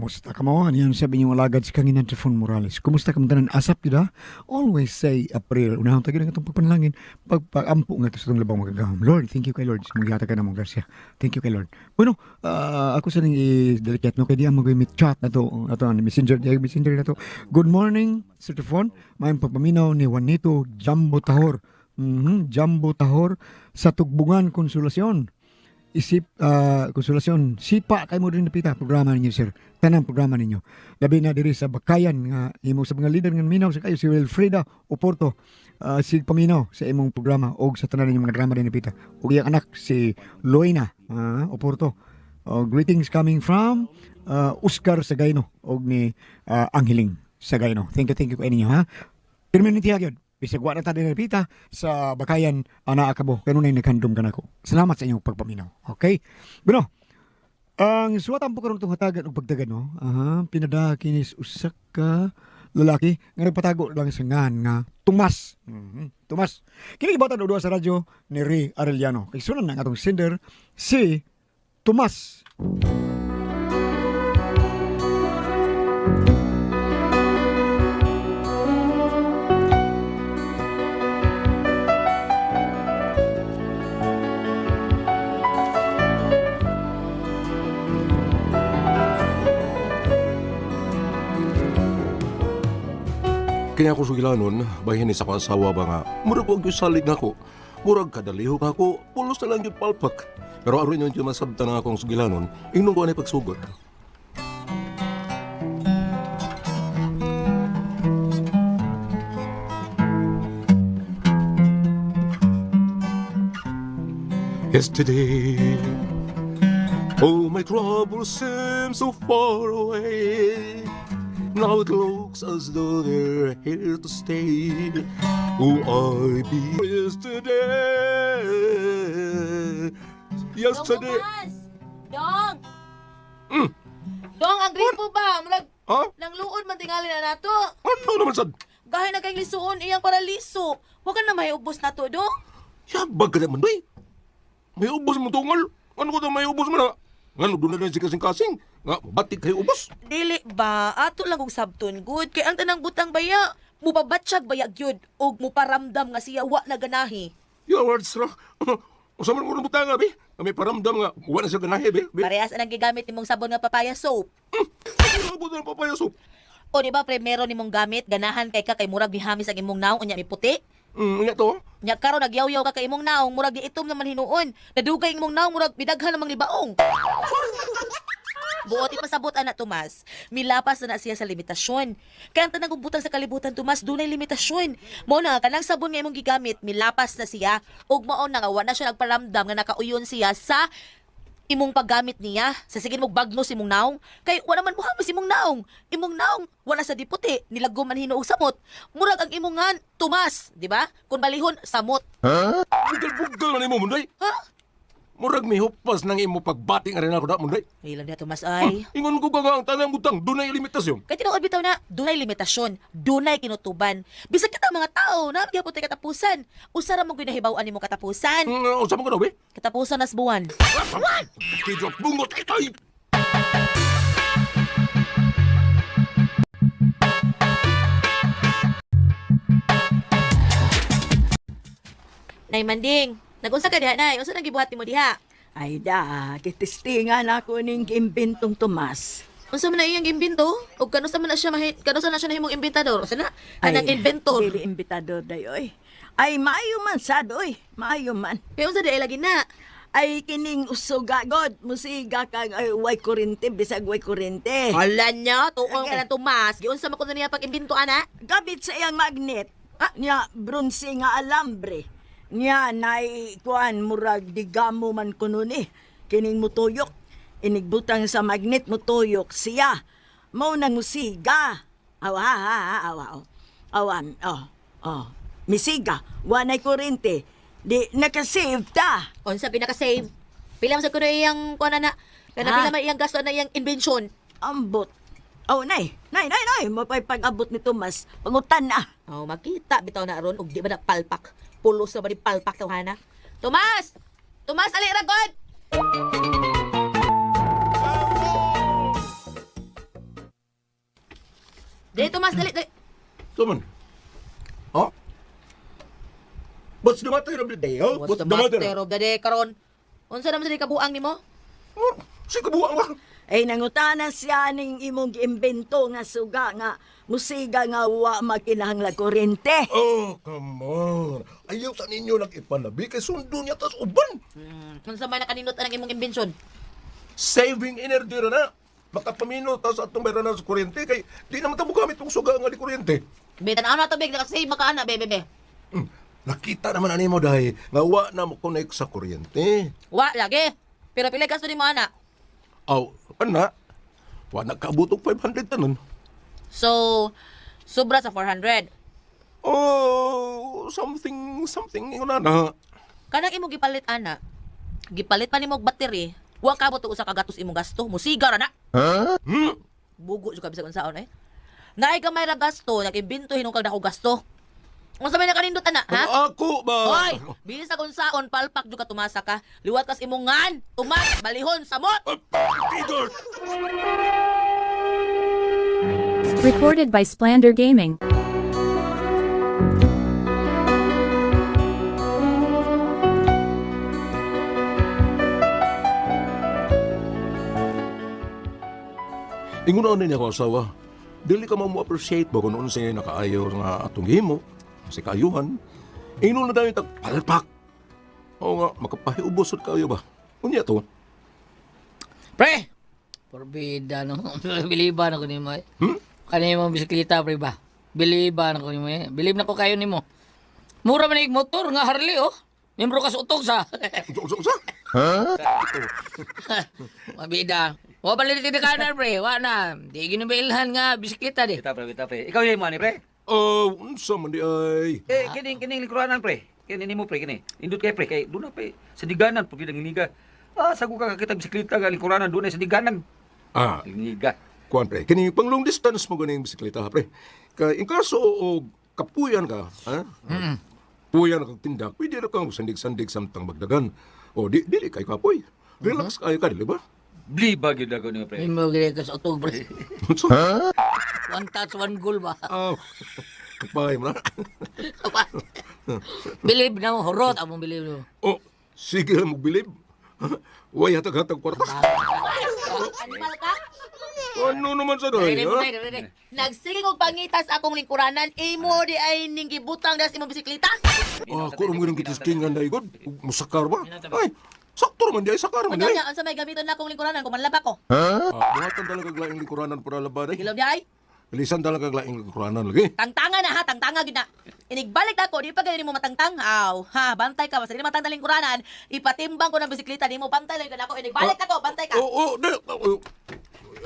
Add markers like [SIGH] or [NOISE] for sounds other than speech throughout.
Kumusta ka mo? Ano yan sabi niyo alagad si Kanginan Trifon Morales. Kumusta ka tanan asap ha? Always say April. Unahang tagin ang itong pagpanalangin. Pagpaampo nga ito sa itong labang magagaham. Lord, thank you kay Lord. Magyata ka na mong grasya. Thank you kay Lord. Bueno, ah, ako sa nang i-delicate no. Kaya di ang mag-meet chat na to. Ato, ni messenger. Di messenger na to. Good morning, Sir Trifon. May pagpaminaw ni Juanito Jambo Tahor. Mhm, Jambo Tahor sa Tugbungan Konsolasyon isip ah, konsolasyon sipa kay mo rin napita programa ninyo sir tanang programa ninyo labi na diri sa bakayan nga imo sa mga leader nga minaw sa kayo si Wilfreda Oporto ah, si paminaw sa imong programa og sa tanan ninyong mga drama din napita ug iyang anak si Loina ah, Oporto Oh, greetings coming from ah, Oscar Sagayno og ni ah, Angheling Sagayno thank you thank you ko ninyo ha Permanente gyud bisag wa na ta din napita sa bakayan ana akabo kay nunay naghandom ka nako. Salamat sa inyong pagpaminaw. Okay? Bueno, ang suwatan po karon tong hatagan ug pagdagan no. Aha, pinada kinis usak ka lalaki nga nagpatago lang sa ngan nga Tomas. Mhm. Tomas. Kini gibatan duwa sa radyo ni Ray Arellano. Kay sunan na atong sender si Tomas. Kaya ako sugilanon, bahin ni sa asawa ba nga, murag wag yung salig na ko. Murag kadaliho ka ako, pulos na lang yung palpak. Pero aron yun yung masabta na akong sugilanon, inong ko na pagsugot. Yesterday, all my troubles seem so far away. Now it looks as though they're here to stay. Who I be yesterday? Yesterday. Dong! Mm. Dong, ang gripo ba? Mulag, Ha? nang luod man tingali na nato. Ano naman sad? Gahay na kay lisuon iyang paraliso. Huwag ka na may ubos na to, Dong. Yabag ka naman, bay. May ubos mo tungal. Ano ko na may ubos mo na? Nga, doon na lang si kasing-kasing. Nga, batik kayo ubos. Dili ba? Ato lang kong sabton good. Kay ang tanang butang baya. Mubabatsyag baya gyud og muparamdam nga siya wa na ganahi. Your words, ra. [LAUGHS] Usa man ko na butanga, be. Kami paramdam nga, wala na siya ganahe, be. be. Parehas anang gigamit nimong sabon nga papaya soap. Ano ba na papayasok? O di ba primero nimong gamit ganahan kay ka kay murag mihamis ang imong naong unya mi puti. Hmm, nga to. Nya karon nagyaw-yaw ka kay imong naong murag giitom naman hinuon. Nadugay imong naong murag bidaghan namang libaong. [LAUGHS] Buot ipasabot ana Tomas. Milapas na na siya sa limitasyon. Kaya ang tanang butang sa kalibutan Tomas dunay limitasyon. Mo na kanang sabon nga imong gigamit milapas na siya. Ug mao na nga wa na siya nagparamdam nga nakauyon siya sa imong paggamit niya. Sa sige mong bagnos imong naong. Kay wala man buhamis imong naong. Imong naong wala sa diputi. Nilagom man hinuog samot. Murag ang imong nga tumas di ba? Kun balihon samot. Bugal-bugal na ni mo, munday. ha Murag may hupas nang imo pagbating rin ako na, munday. ilang na tumas ay Ingon ko ka nga ang tanang butang, doon ay limitasyon. kay tinuod bitaw na dunay limitasyon dunay kinutuban bisag kita mga tao na gyapon tay katapusan usa ra mo ginahibaw-an nimo katapusan Mm, Usa mo ka na, be? katapusan nas buwan Kidrop, bungot, itay! nay manding nagunsa ka diha nay unsa nang gibuhat nimo diha Ay da, kitistingan ako ning kimbintong Tomas. Unsa man na iyang imbento? O kano sa man na siya mahi, kano sa na siya nahimong imbentador? Unsa na? Kanang inventor. Dili imbitador dayoy. Ay, maayo man sad, oy. Maayo man. Kaya unsa di lagi na? Ay, kining usuga, God. Musiga kag ay, way kurente, bisag way kurente. Hala niya, tuong ka na tumas. Giunsa man ko na niya pag imbento ana? Gabit sa iyang magnet. Ah, niya, bronze nga alambre. Niya, nay, kuan, murag, digamo man kuno ni. Kining mutuyok. Inigbutang sa magnet, mutuyok siya. Mao nang musiga. Awa, ha, ha, ha, awa, oh. Awan, oh, oh. Misiga, wanay kurente. Di, nakasave ta. Unsa pinaka-save? Pila man sa kuno iyang kuan na? Kana pila man iyang gasto na iyang invention? Ambot. Oh, nay, nay, nay, nay, mapay pag-abot ni Tomas. Pangutan na. Oh, makita bitaw na aron ug di ba na palpak. Pulos na ba ni palpak tawhana? Tomas! Tomas ali ra god. Dali, Tomas, dali, dali. Tuman. Ha? What's the matter of the day, ha? What's the matter of the day, karon? Unsa naman sa kabuang nimo? Oh, sige, buwang ba? Ay nangutana siya ning imong giimbento nga suga nga musiga nga wa makinahanglan kuryente. Oh, come on. Ayaw sa ninyo nag-ipanabi kay sundo niya tas uban. Hmm, unsa may nakaninot ang imong imbensyon? Saving energy ra na. Makapamino tas atong meron na sa kuryente kay di naman tamo gamit tong suga nga di kuryente. Bitan ano to big nakasave makaana be be be. Hmm. Nakita naman ani mo dahil nga wa na mo connect sa kuryente. Wa lagi. Pero pila gasto nimo ana? Aw, ana. Wa na kaabot og 500 tanon. So, sobra sa 400. Oh, something, something, yun na na. Kanang imong gipalit ana. Gipalit pa nimo og battery. Wa ka mo usa ka gatos imong gasto. Musiga ra na. Hmm? Bugo jud ka bisag unsaon eh. Naay gamay ra gasto, nag-imbento hinung kag gasto. Unsa may nakanindot ana, ha? Ano ako ba? Hoy, bilis sa unsaon palpak jud ka tumasa ka. Liwat kas imong ngan, tumas, balihon, samot. Igor! Recorded by Splander Gaming. Na niya ako asawa. Dili ka mo appreciate ba kung noon siya nakaayo nga atong himo, si kayuhan. Ingon na dahil tagpalpak. Oo nga, makapahiubos at kayo ba? Unya to. Pre! Porbida no. [LAUGHS] Biliban ako nimo eh. Hmm? Kani mo bisikleta pre ba? Biliban ako nimo eh. Bilib na ko kayo nimo. Mura man yung motor nga Harley oh. Membro ka sa utog sa. [LAUGHS] Usa, usa, usa. [LAUGHS] Mabida. Wa lilit na kanan pre. Wa na. Di ginubilhan nga bisikleta di. Kita pre, kita pre. Ikaw yung money pre. Oh, unsa man di ay? Eh, kining kining likuanan pre. Kini nimo pre kini. Indot kay pre kay do na pre. Sa diganan pud gid ngiga. Ah, sago ka kakita bisikleta nga likuanan do na sa diganan. Ah. Ngiga. Kuan pre, kini pang long distance mo ganing bisikleta pre. Kay in kaso o kapuyan ka, ha? Mm. Puyan kag tindak, pwede ra kang sandig-sandig samtang magdagan. O di dili kay kapoy. Relax mm-hmm. kayo ka, di ba? Bli ba gid ni pre. Imo gid ka sa utog pre. Ha? One touch, one goal ba? Ah, kapay mo na. Bilib na mo. Horot among bilib mo. Oh, sige lang magbilib. Way hatag-hatag kwarta. Animal ka? Ano naman sa mo ha? na, ready. Nagsiling og pangitas akong lingkuranan, imo di ay ning gibutang das imong bisikleta. Ah, kung mo nang kitiskingan na igod, musakar ba? Ay, sakto naman di ay sakar man di ay. nya unsa may gamiton na akong lingkuranan kung manlaba ko. Ah, buhatan talaga laing lingkuranan para laban ay. Ilaw di ay. Lisan talaga laing lingkuranan lagi. Tangtanga na ha, tangtanga gid na. Inigbalik na ako, di pa ganyan mo matangtang. Aw, ha, bantay ka, basta di matang lingkuranan, ipatimbang ko ng bisikleta, di mo bantay lang ako. Inigbalik na ko, bantay ka. Oo, oh, di.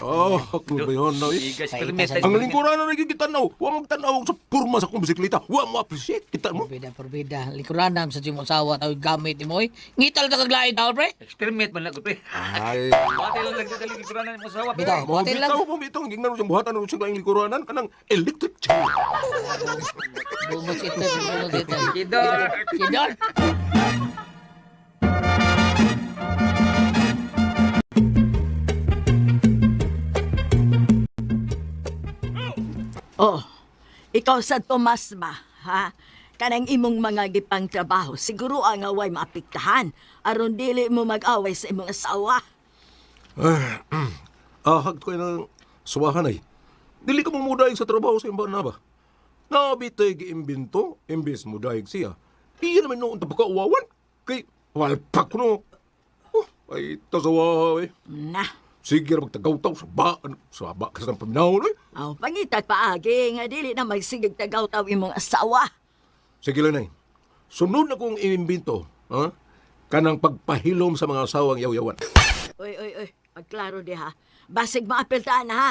Ah, ako ba yun na eh. Iga experiment. Ang lingkuranan na gitanaw, huwag magtanaw sa purma sa kong bisikleta. Huwag mo appreciate, kita mo. Porbida, porbida. Likuran nam sa jimong asawa tawag gamit mo eh. Ngital ka kaglain tao pre. Experiment man lang ko pre. Ay, Bate lang nagdadali likuраnan mo sa wa pre. Bitaw. Mga Buhatin lang. bitaw po itong gingnan mo siyang buhatan ng siyang laing lingkuranan kanang electric chair. Bumos ito, bumos ito. Kidor. Kidor. Oh, ikaw sa Tomas ba, ha? Kanang imong mga gipang trabaho, siguro ang away maapektahan. aron dili mo mag-away sa imong asawa. Ahag ko ng suwahan ay. Dili ka mamudaig sa trabaho sa imba na ba? Nabitay giimbento, imbes mo daig siya. Iya naman noon tapos kauwawan. Kay, walpak no. Oh, ay, tasawa eh. Na, Sige na magtagaw-taw sa ba, ano, sa ba, kasi ng paminahon eh. aw pangitat paagi nga dili na magsigig tagaw taw imong asawa. Sige lang na Sunod na kong inimbento, ha? Kanang pagpahilom sa mga asawang yaw-yawan. Oy, oy, oy, pagklaro di ha. Basig maapiltaan na ha.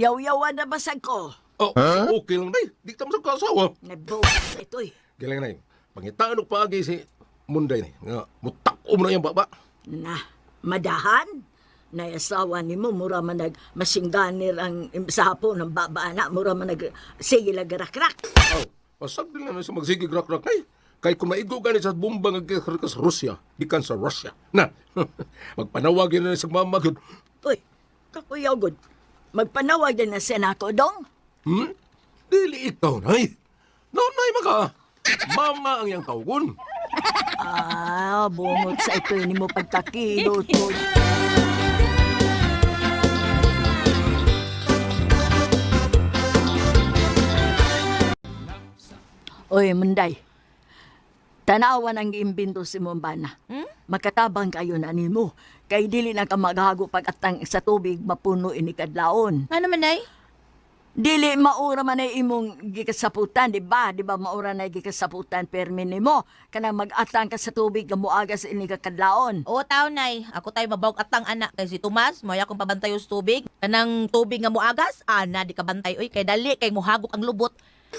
Yaw-yawan na basag ko. Oh, okay lang day. Di ka masang kasawa. Nabukas ito'y. Galing na yun. Pangitaan og paagi si Munday ni. Nga, mutakom na yung baba. Na, madahan? Na asawa ni mo, mura man nag masingganir ang sapo ng baba na, mura man nag sige lagarakrak. Oh, pasag din naman sa magsigig rak-rak na eh. Kay kung maigo gani sa bomba nga kikirka sa Rusya, di kan sa Russia. Na, [LAUGHS] magpanawag yun na sa mamag yun. Uy, kakuyaw gud. Magpanawag na siya nako dong. Hmm? Dili ikaw, nay. Nanay maka. Mama ang yang tawgon. [LAUGHS] Ah, bungot sa ito ni mo pagkakilot [LAUGHS] Oy, Munday. Tanawan ang giimbento si Mumbana. Hmm? Makatabang kayo na nimo. Kay dili na ka maghago pag atang sa tubig mapuno ini kadlaon. Ano man ay? Dili maura man ay imong gikasaputan, di ba? Di ba maura na gikasaputan permi nimo. Kanang mag-atang ka sa tubig nga moagas ini ka kadlaon. Oo, tao nay. Ako tayo mabawag atang anak kay si Tomas. Moya akong pabantay sa tubig. Kanang tubig nga muagas, ana di ka bantay. Uy, kay dali, kay muhagok ang lubot.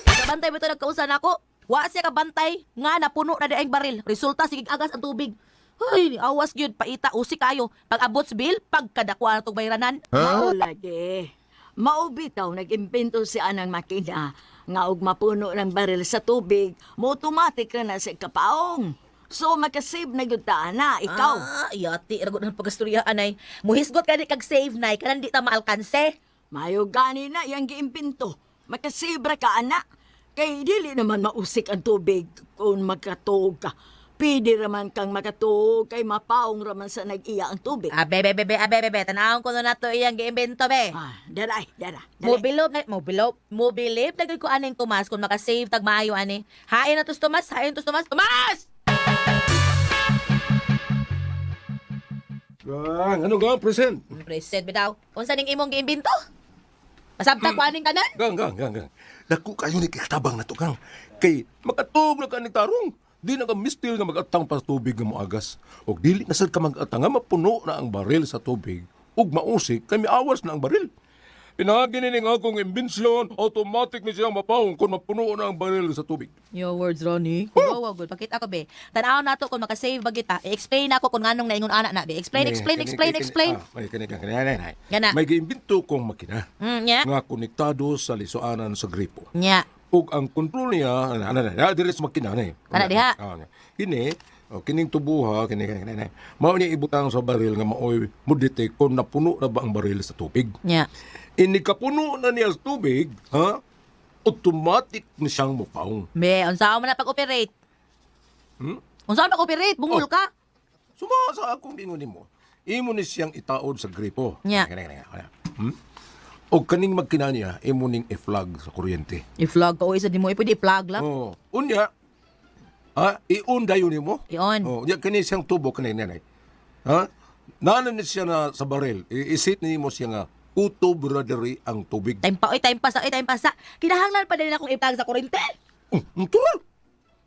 Kabantay mo ito nagkausan ako. Wa siya kabantay. Nga napuno na di ang baril. Resulta, sige agas ang tubig. Ay, awas gyud paita usi kayo. Pag abot sa bill, pagkadakwa na itong bayranan. Mao lagi. Mao bitaw nag-imbento si anang makina nga og mapuno ng baril sa tubig, mo automatic ka na sa kapaong. So makasave na gyud ta ana ikaw. Ah, yati, ragot ng pagasturya, anay. Muhisgot ka di kag save, nay. Kanan di ta maalkanse. Mayo gani na yang giimbento. Makasave ra ka ana. Kay dili naman mausik ang tubig kung magkatuog ka. Pwede raman kang makatuog kay mapaong raman sa nag-iya ang tubig. Abe, bebe, bebe, abe, bebe. Tanawon ko na to iyang giimbento, be. Ah, daray, dara. Dara. bilog na, mo bilog, mo bilib dagay ko aning Tomas kung makasave tag maayo ani. Hain na tos Tomas, hain tos Tomas. Tomas! Gang, ano gang, present? Preset bitaw. Unsa ning imong giimbento? Masabta ko aning kanan? Gang, gang, gang, gang. Naku kayo ni katabang na to, gang. Kay, makatog na ka ni tarong. Di na ka mistil nga mag-atang pa sa tubig nga moagas. O dili na sad ka mag-atang nga mapuno na ang baril sa tubig. Ug mausik, kay miawas na ang baril. Pinaginin nga akong imbensyon, automatic ni siyang mapahong kung mapuno na ang baril sa tubig. Your words, Ronnie. Wow, good. Pakita ko, be. Tanaw na to kung makasave ba kita. I-explain ako kung nganong naingon anak na, be. Explain, explain, explain, explain. Ah, may kani kani kani. Gana. May giimbento kong makina Mm, nya. nga konektado sa lisuanan sa gripo. Nya. ug ang kontrol niya ana ana na dire sa makina na eh. Ana, diha. Kini oh, kining tubuha kini kini kini. Mao ni ibutang sa baril nga maoy mo detect kung napuno na ba ang baril sa tubig. Nya. Ini kapuno na niya sa tubig, ha? Automatic ni siyang mupaong. Be, unsa man na pag-operate? Hmm? Unsa man pag-operate? Bungol ka? Suma sa akong ingon nimo. Imo ni siyang itaod sa gripo. Nya. Kini kini kini. Hmm? O kaning magkina niya, imo ning i-flag sa kuryente. I-vlog ka o isa di mo. Pwede i-plug lang. Oh, unya. Ha, iun dayon nimo. Iyon. Oh, ya kani siyang tubo kanay nanay. Ha? Nanan ni siya na sa baril. Isit ni mo siya nga uto brotherly ang tubig. Time pa, oy, time pa sa, oy, time pa sa. Kinahanglan pa din akong i-plug sa kurente. Oh, natural.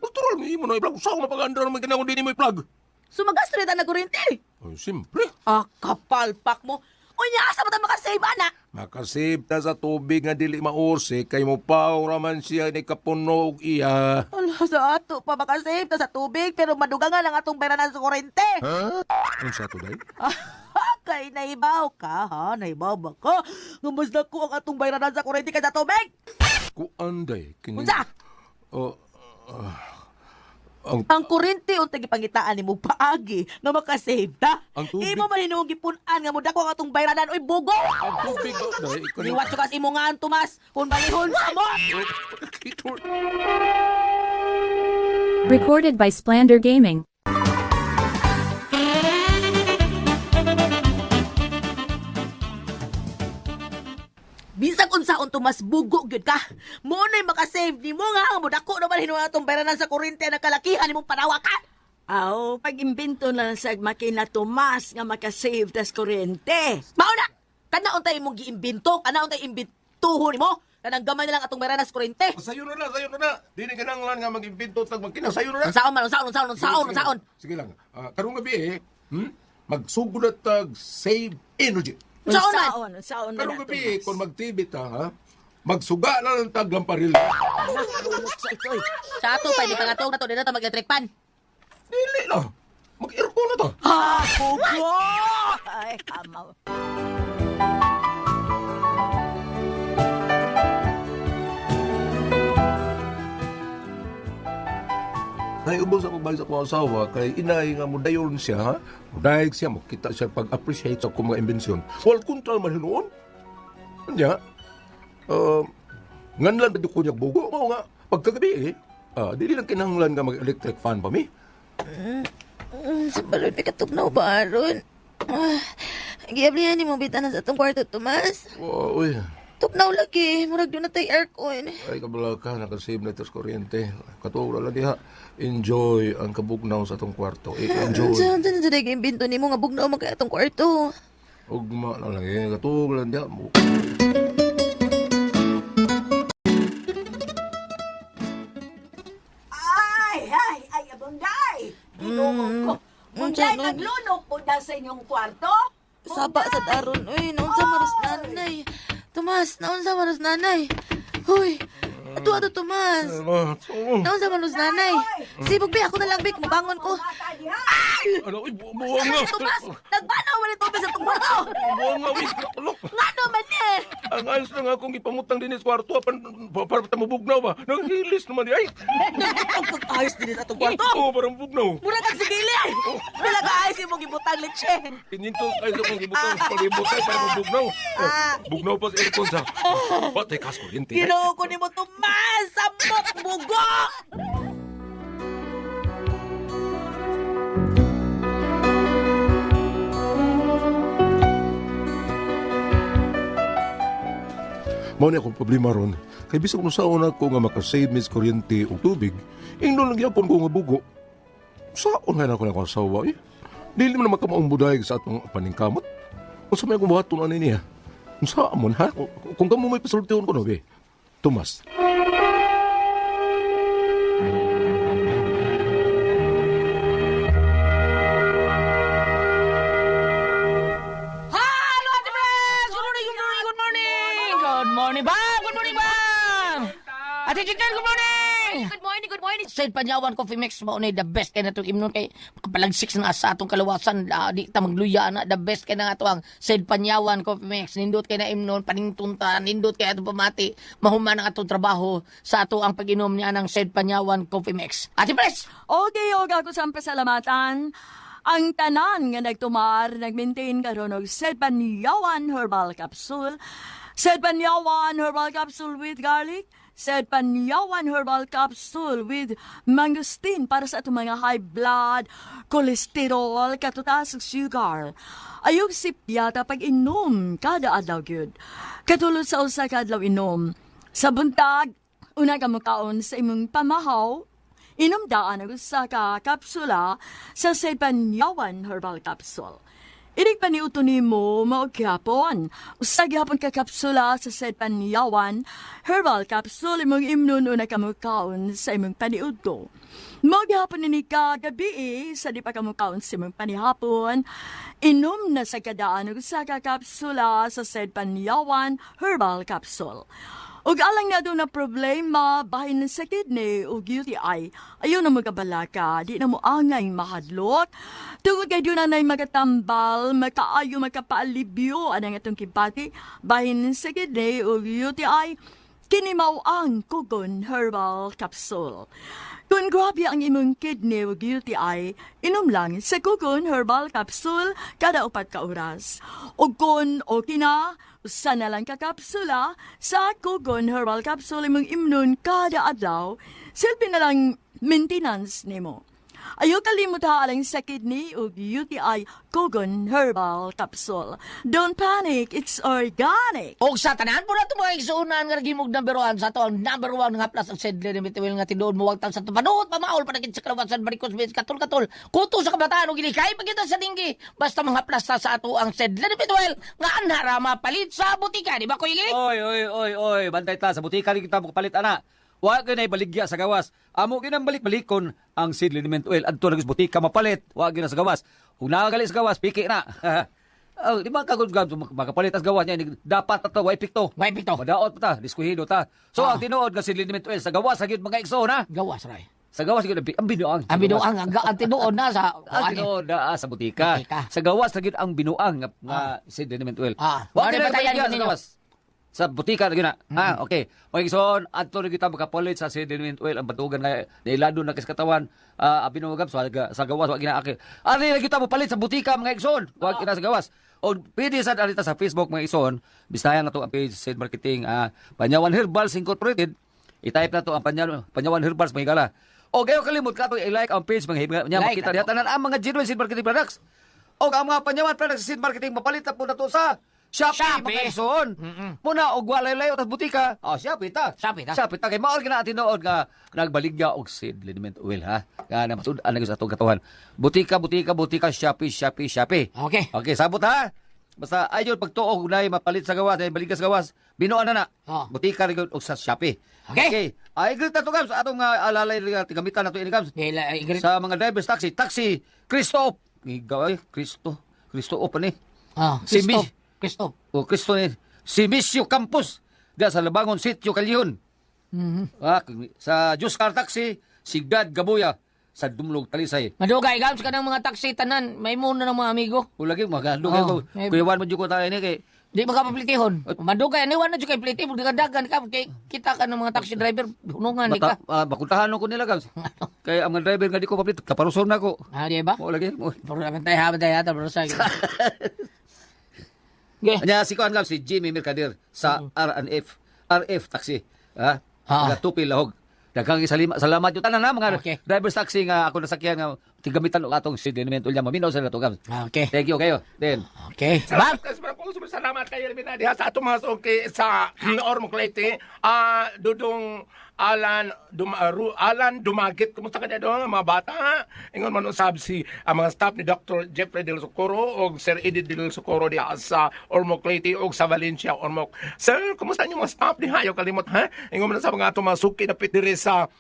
Natural ni mo na i-plug. Saan na pag-andar naman kinakon din mo i-plug? So magasto rin na kurente. Oh, siyempre. Ah, kapalpak mo. O niya, asa mo tayo makasave, anak? Makasave ta sa tubig nga dili maursi kay mo pa raman siya ni kapunog iya. Ala, sa ato pa makasave ta sa tubig, pero maduga nga lang atong pera sa kurente. Ha? Ano sa to day? [LAUGHS] Kay naibaw ka, ha? Naibaw ba ka? Nga mas dako ang atong bayranan sa kurente kaysa tubig. Kuan day kini. Unsa? Oh, ah, ang Ang kurente untag ipangitaan nimo paagi nga makasave ta. Ang tubig- Imo man hinuong gipunan nga mo dako ang atong bayranan oy bugo. ang tubig oh, kani. Liwat kas imo nga ang Tomas, kun balihon sa mo. Recorded by Splander Gaming. Bisag unsaon Tomas bugo gyud ka. Mo nay makasave nimo nga ang mo dako naman hinuong atong bayranan sa kurente na kalakihan nimong panawa ka. Aw, pag-imbento na sa makina Tomas nga makasave tas kuryente. Mao na. Kana untay imong giimbento, kana untay imbintuhon nimo. Kanang gamay na lang atong bayranan sa kurente. Sayo na na, sayo na na. Dili ka nang nga mag-imbento tag magkina. Sayo na na. Unsaon man, unsaon, unsaon, unsaon, unsaon. Sige lang. Ah, karong gabi eh, hmm? magsugod tag save energy. Unsaon man. Unsaon, unsaon Karong na, gabi kung mag-TV ta, ha? Magsuga na ng tag lamparil. Bungot sa ito eh. Sa ato di pa nga to, na to, di na to mag-electric pan. Dili na. Mag-aircon na ta. Ah, bugo! Ay, kamaw. Naiubos ako balik sa akong asawa kay inay nga mudayon siya, ha? Mudayag siya, makita siya pag-appreciate sa akong mga imbensyon. Wal kontra man hinuon. Kanya, uh, Nganlan ba ko niya bugo? Mao nga, pagkagabi eh, ah, dili lang kinahanglan nga mag-electric fan pa mi. Mm, si Balon, may katugnaw ba, Aron? Ah, Giyablihan ni mo bitanan sa itong kwarto, Tomas. Oh, uy, Tugnaw lagi, murag doon na tayo aircon. ay kabala ka, nakasave na ito sa kuryente. Katuwa lang diha, enjoy ang kabugnaw sa atong kwarto. Eh, enjoy. Saan saan sa daigay binto ni mo nga bugnaw magkaya itong kwarto? Ugma na lang eh, katuwa lang diha. Mo- Ay, ay, ay, abunday! Ginoo ko. Bunday, Mm, naglunok po na sa inyong kwarto? Sapa sa taron. Uy, naon sa maros nanay. Tomas, naon sa maros nanay. Huy, ato ato Tomas. Ano, oh, Naon sa maros nanay. Sibog bi, ako na lang bik, mabangon ko. Diha. ano, bu- buwang nga. Tomas, nagbanaw man ito sa itong kwarto. Buwang nga, uy, nakulok. Nga naman eh. Ang ayos na nga akong ipamutang din sa kwarto, pa- para pa mabugnaw ba? Naghilis naman ay. Ang pag-ayos din sa itong kwarto. Oo, parang bugnaw. Mura kang sigili ay. Wala ka ayos yung mong ibutang leche. Pinintos kayo sa kong ibutang sa palibutay para mabugnaw. Oh, bugnaw pa sa aircon sa. Patay kas kuryente. Ginoo ko ni mo Tomas, samok bugo. Mao ni akong problema ron. Kay bisag no saon ako nga makasave mis kuryente o tubig, ingnon lang gyapon ko nga bugo. Saon nga na ako na akong asawa eh. Dili mo na makamaong buday sa atong paningkamot. Kung sa may akong buhaton ano niya. Kung saan mo ha? Kung- kamo may pasultiyon ko no, be. Tomas. Hello, Said Panyawan Coffee Mix mo na the best kay na itong imnon kay kapalagsik na sa atong kalawasan ah, di ta magluya na the best kay na nga ang Said Panyawan Coffee Mix nindot kay na imnon paningtunta nindot kay atong pamati mahuman ang atong trabaho sa ato ang pag-inom niya ng Said Panyawan Coffee Mix. Ate Pres! Okay, og ako sa pasalamatan. Ang tanan nga nagtumar, nagmaintain karon og Sedpanyawan Herbal Capsule. Sedpanyawan Herbal Capsule with garlic. Sedpanyawan Herbal Capsule with mangosteen para sa atong mga high blood, cholesterol, katutas ug sugar. Ayog sipyata pag inom kada adlaw gyud. Katulad sa usa ka adlaw inom. Sa buntag, una ka mukaon sa imong pamahaw, Inumdaan ang usa ka kapsula sa Sedpanyawan Herbal Capsule. Inig pa ni mo maogyapon. Usa gyapon ka kapsula sa Sedpanyawan Herbal Capsule imong imnon una ka mukaon sa imong paniudto. Magyapon ni ka gabi sa di pa ka mukaon sa imong panihapon. Inom na sa kadaan usa ka kapsula sa Sedpanyawan Herbal Capsule. Ug alang na doon na problema bahin sa kidney o UTI, ayaw na magabalaka, di na mo angay mahadlok. Tungod kay doon na magatambal, makaayo makapaalibyo anang atong kibati, bahin sa kidney o UTI, kini mao ang Kugon Herbal Capsule. Kung grabe ang imong kidney o UTI, inom lang sa Kugon Herbal Capsule kada upat ka oras. O kung okay na, usa na lang ka kapsula sa Kugon Herbal Capsule imong imnon kada adlaw, silbi na maintenance nimo. Ayaw kalimutan alang sa kidney o UTI Kugon Herbal Capsule. Don't panic, it's organic. Og sa tanan po na ito mga igsuunan nga gimog number one sa to ang number one nga plus ang sedle ni Mitiwil nga tinuod mo wagtang sa tumanot pamaol pa sa kalawasan barikos bis katul katul kuto sa kabataan og ginikay pagita sa dinggi basta mga plus sa ato ang sedle ni Mitiwil nga anhara mapalit sa butika di ba ko Oy, oy, oy, oy, bantay ta sa butika rin kita mo kapalit ana. Wa ka na baligya sa gawas. Amo ginang balik-balikon ang seed liniment oil adto nagis butika mapalit. Wa gina sa gawas. Kung nakagali sa gawas, piki na. [LAUGHS] oh, di ba kagod gab makapalit as gawas niya dapat ato wa epekto. Why pito Madaot pa ta, diskuhido ta. So Ah. ang tinuod nga seed liniment oil sa gawas sa gyud mga igso na. gawas ray Sa gawas gyud ang binuang. ang binuang ang ang tinuod na sa [LAUGHS] Ang tinuod na ah, sa butika. Butika. Sa gawas sa gyud ang binuang nga, nga seed liniment oil. Ah. Wa Mari gyud ko sa ninyo. gawas. Sa butika na gina. Ah, okay. Pagison, adto na kita makapalit sa sediment oil ang batugan na nailado na kis katawan. Ah, uh, binuwagam sa, sa gawas wa gina aki. Ari na kita mo palit sa butika mga igsoon. Wa gina sa gawas. O pwede sa alita sa Facebook mga ison, bistayan na to ang page Sid Marketing, ah, Panyawan Herbals Incorporated. I-type na to ang Panyawan, Panyawan Herbals mga higala. O kayo kalimot ka to i-like ang page mga higala. Nya Like, makita ano? niya tanan ang mga genuine Sid Marketing products. O ang mga Panyawan products sa Sid Marketing mapalit na po na to sa Shopee, Shopee. mga ison. Muna og walay layo tas butika. Oh, Shopee ta. Shopee ta. Shopee ta kay mao gina tinuod nga nagbaligya og seed liniment oil ha. Nga na masud ana sa atong katuhan. Butika, butika, butika, Shopee, Shopee, Shopee. Okay. Okay, sabot ha. Basta ayon pagtuog na mapalit sa gawas, ay baligas sa gawas, binuan na na. Oh. Butika rin og sa Shopee. Okay. Ay, greet na to gams. Atong uh, alalay nga tigamitan na to eh, ganito. Sa mga drivers taxi, taxi, Cristo. Igaw ay, Cristo. Cristo pa ni. Ah, Si Kristo. Kristo. O Cristo ni. Si Misio Campos. Diya sa Labangon Sitio, Kalihon. Ah, sa Juscar Taxi, si Gad Gabuya sa Dumlog Talisay. Madugay, gams ka ng mga taxi tanan. May muna ng mga amigo. O lagi magando Oh, ko. eh. Kuyawan mo jud ko tayo ni kay Di ba ka paplitihon? Madugay, aniwan na dyan kay pliti. Dagan ka. Kay, kita ka ng mga taxi driver. Hunungan di ka. Bata, ah, bakuntahan ko nila gams. [LAUGHS] Kaya ang mga driver nga di ko paplit, kaparuson na ko. Ah, di ba? Mo lagi mo. Puro naman tayo habang tayo yata. Puro sa [LAUGHS] Okay. Anya si kuan gams si Jimmy Mercader sa RNF RF taxi. Ha? Ah. Mga tupi lahog. Daghang salima, salamat yung tanan na mga Okay. drivers taxi nga ako nasakyan nga tigamitan og atong sidlement ulya maminaw sa nato gams. Okay. Thank you kayo. Then Okay. Bam! Salamat, salamat kayo rin diha sa ato mga okay sa Ormo Clayton. Ah, dudong Alan dum Ru- Alan Dumagit kumusta ka do mga bata? Ingon man usab si ang mga staff ni Dr. Jeffrey Del Socorro o Sir Edith Del Socorro diha sa Ormo Clayton o sa Valencia Ormoc. Sir, kumusta niyo mga staff diha? Ayaw kalimot ha? Ingon man sa mga ato mga suki na pitiri sa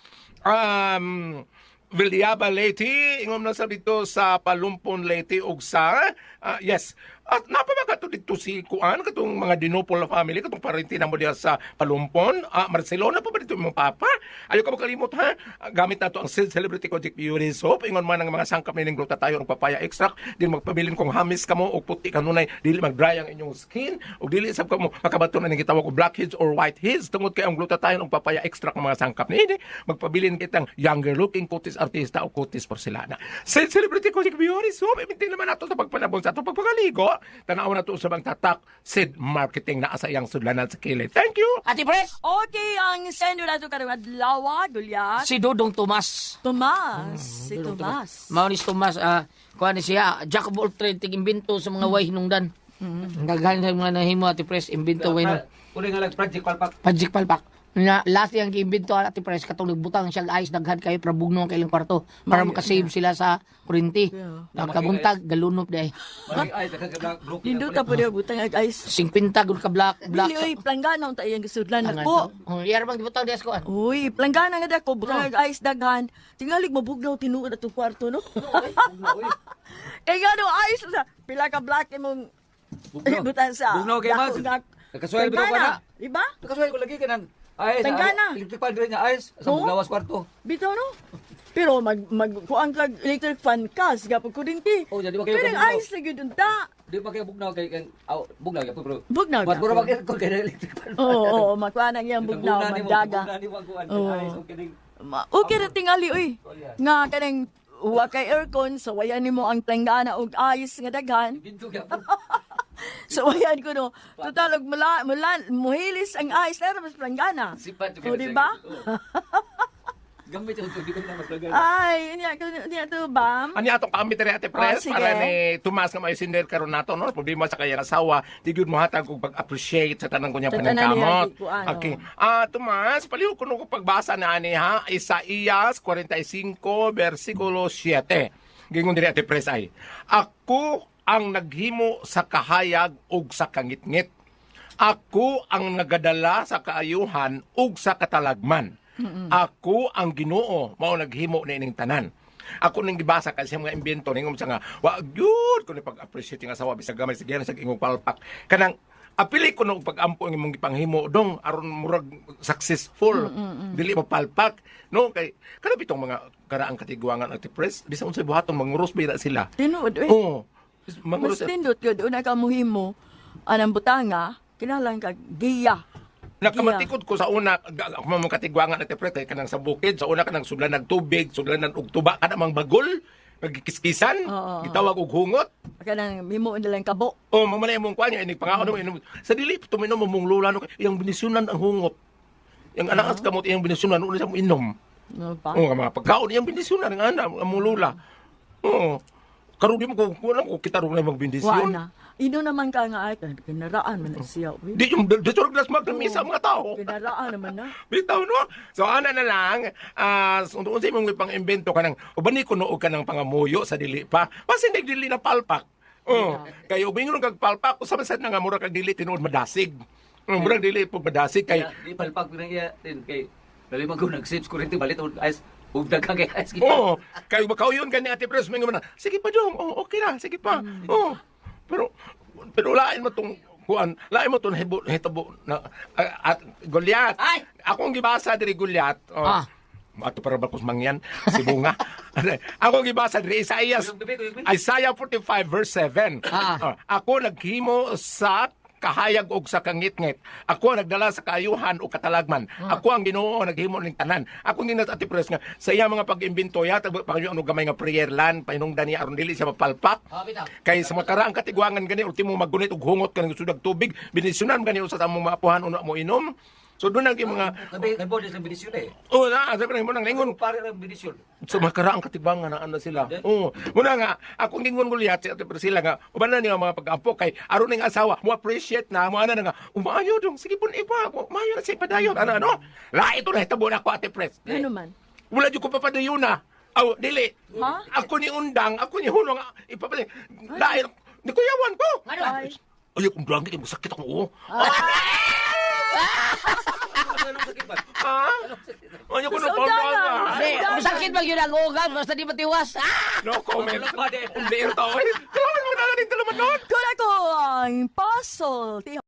um, Villaba Leyte, ingom na sa dito sa Palumpon Leyte ug sa ah, yes. At napamaga to dito si Kuan katong mga Dinopol family katong parente na mo diha sa Palumpon. Ah, Barcelona pa ba dito imong papa? Ayo ka makalimot ha. Ah, gamit nato ang Celebrity Project Beauty Soap. Ingon man ang mga sangkap ni glutathione og papaya extract. Dili magpabilin kung hamis ka mo og puti kanunay dili mag-dry ang inyong skin ug dili sab ka mo makabato na ning gitawag og blackheads or whiteheads tungod kay ang glutathione og papaya extract ng mga sangkap niini magpabilin kitang younger looking kutis artista o kutis porcelana. Sil Celebrity Project Beauty Soap. Imintin naman nato sa pagpanabon sa atong pagpagaligo. Tanaw na to sa bang tatak Sid Marketing na asa iyang sudlanan sa kilid. Thank you! Ate Pres! Okay, ang sendo na ito karong adlaw, Dulyat. Si Dudong Tomas. Tomas. Si Tomas. Maunis Tomas, ah, kuha ni siya, jack of all trade, tig-imbento sa mga way hinungdan. Mm. Gagaling sa mga nahimo, Ate Pres, imbento way na. Uli nga lang project palpak. Pajik palpak. Na, last yung giimbento Ate Pres, katong nagbutang siya ayos, daghan kayo, para bugno ang kailang kwarto, para makasave sila sa kurinti. Pagkabuntag, galunop day. Nindot ta po diya butang ag ice. 50 gud ka black, black. Dili, oy, planggana ang tayang gasudlan Tangan ako. to. Oh, yara bang gibutang des ko. an? Uy, planggana nga dako, butang ag ice daghan. Tingalig mabugnaw tinuod ato kwarto, no? Kaya [LAUGHS] nga no, ice sa pila ka black imong Bugnaw. [LAUGHS] butang sa. Bugnaw kay Mas. Bitaw pa Planggana, na. Diba? Nakasuwel ko lagi ka ng ay, Tanggana. electric rin niya, ayos. Sa Oo. maglawas kwarto. Bitaw no? Pero mag mag kuang kag electric fan ka siga pag kurinti. Oh, jadi kayo Pero ice lagi dun ta. Di ba kayo bugnaw kay kay aw bugnaw ya pero. Bugnaw Mas puro mag aircon kay electric pan. Oo, oo, makuha na iyang bugnaw, Bugnaw magdaga. ang ayos, okay din. Ra tingali uy. Nga kanang wa kay aircon so wayan nimo ang tanggana og ayos nga daghan. Binto kaya po. [LAUGHS] So [LAUGHS] wayan ko no. Total mula mula muhilis ang ayos na mas planggana. Sipat O di ba? [LAUGHS] Gamit yung tubig ko na mas lagan. Ay, niya ko niya to bam. Ani atong kamit rin ate Pres Oh, para ni Tomas nga may sinder karon nato no problema sa kayang asawa di gyud mo hatag og pag-appreciate sa tanang kunya paningkamot. kuan, Okay. Ah Tomas, paliw ko no pagbasa na ani ha Isaías 45 versikulo 7. Gingon diri ate Pres ay Ako ang naghimo sa kahayag ug sa kangitngit. Ako ang nagadala sa kaayuhan ug sa katalagman. Ako ang Ginoo mao naghimo ni ining tanan. Ako nang gibasa kasi mga imbento ningom sa nga wa gyud ko ni pag-appreciate nga asawa bisag gamay sige sa ingong palpak. Kanang apili ko no pag-ampo ang imong gipanghimo dong aron murag successful dili mapalpak no kay kana bitong mga karaang katigwangan at press bisan unsay buhaton manguros bira sila Tinuod eh. oh Mas manguros tindot gyud una ka muhimo anang butanga kinahanglan kag giya. Nakamatikod ko sa una, ga- ako mamang katigwangan at press, kay kanang sa bukid, sa una kanang sudlan ng tubig, sudlan ng ugtuba, ka namang bagol, nagkikiskisan, Oo. gitawag og hungot. Kanang mimo nilang kabo. O mamanay mong kuan niya inig pangako mo inom. Sa dili tuminom mo mong lula no iyang binisyonan ang hungot. Yang anak at kamot iyang binisyonan una siya mo inom. No pa? O nga mga pagkaon iyang binisyonan ang anak ang mong lula. Oo. Karon di mo ko kuan ko kita ro na magbindisyon. na. Ino naman ka nga ay kinaraan man na siya. Di yung dito glas magmisa mga tao. Kinaraan naman na. [LAUGHS] Bitaw no. So ana na lang, ah uh, unsa imong pang imbento kanang ubani ko noog kanang pangamuyo sa dili pa. Basta hindi dili na palpak. Oh, kay ubingon kag palpak usa man sad nga mura kag dili tinuod madasig. Oh, mura dili pug madasig kay di iya din kay dali man ko nag-save kurente balit og ice ug daghang kay ice [LAUGHS] Oo. Kay makauyon gani ate Pres may na. Sige pa dong. Oh, okay na, sige pa. Oo. Pero pero lain mo tong kuan, lain mo tong hibo hitabo na ah, at Goliath. Ay! Akong gibasa diri Goliath. Oh. Ah. Ato para bakos mangyan si bunga. [LAUGHS] ako gibasa diri Isaiah Isaiah 45 verse 7. Ah. Oh, ako naghimo sa kahayag og sa kangitngit. Ako ang nagdala sa kaayuhan o katalagman. Ako ang Ginoo naghimo ning tanan. Ako ni nat ati pres nga sa iya mga pag-imbento ya tag pangayo ano gamay nga prayer land pahinungdan niya aron dili siya mapalpak. Ah. Kay sa mga karaang katigwangan gani ultimo maggunit og hungot kanang sudag tubig binisyonan gani usa sa among maapuhan uno mo inom. So doon ang mga kay body sa bidisyon eh. Oh, na, sabi mo nang lingon Pare ang bidisyon. sa mga karaang katigbangan na ano sila. Oo. Muna nga, akong gingon gulyat sa pero sila nga, uban na niya mga pag-ampo kay aron ning asawa, mo appreciate na, mo ana na nga, umayo dong, sige pun iba, umayo na sa ipadayon, ano, ano. La, ito na, hitabo na ako, ate pres. Ano man? Wala dyan ko papadayon na. Aw, dili. Ha? Ako ni undang, ako ni hulong, ipapadayon. Dahil, di ko yawan ko. Ano? Ay, kung drangin, kay masakit ako, oh. [LAUGHS] Ba? Ha? Ay, ko na Gusto pang Di, masakit bang yun ang ugat, basta di matiwas. Ah! No comment. Hindi ito, eh. Kailangan mo na lang din talaman nun. Kula ko ang puzzle.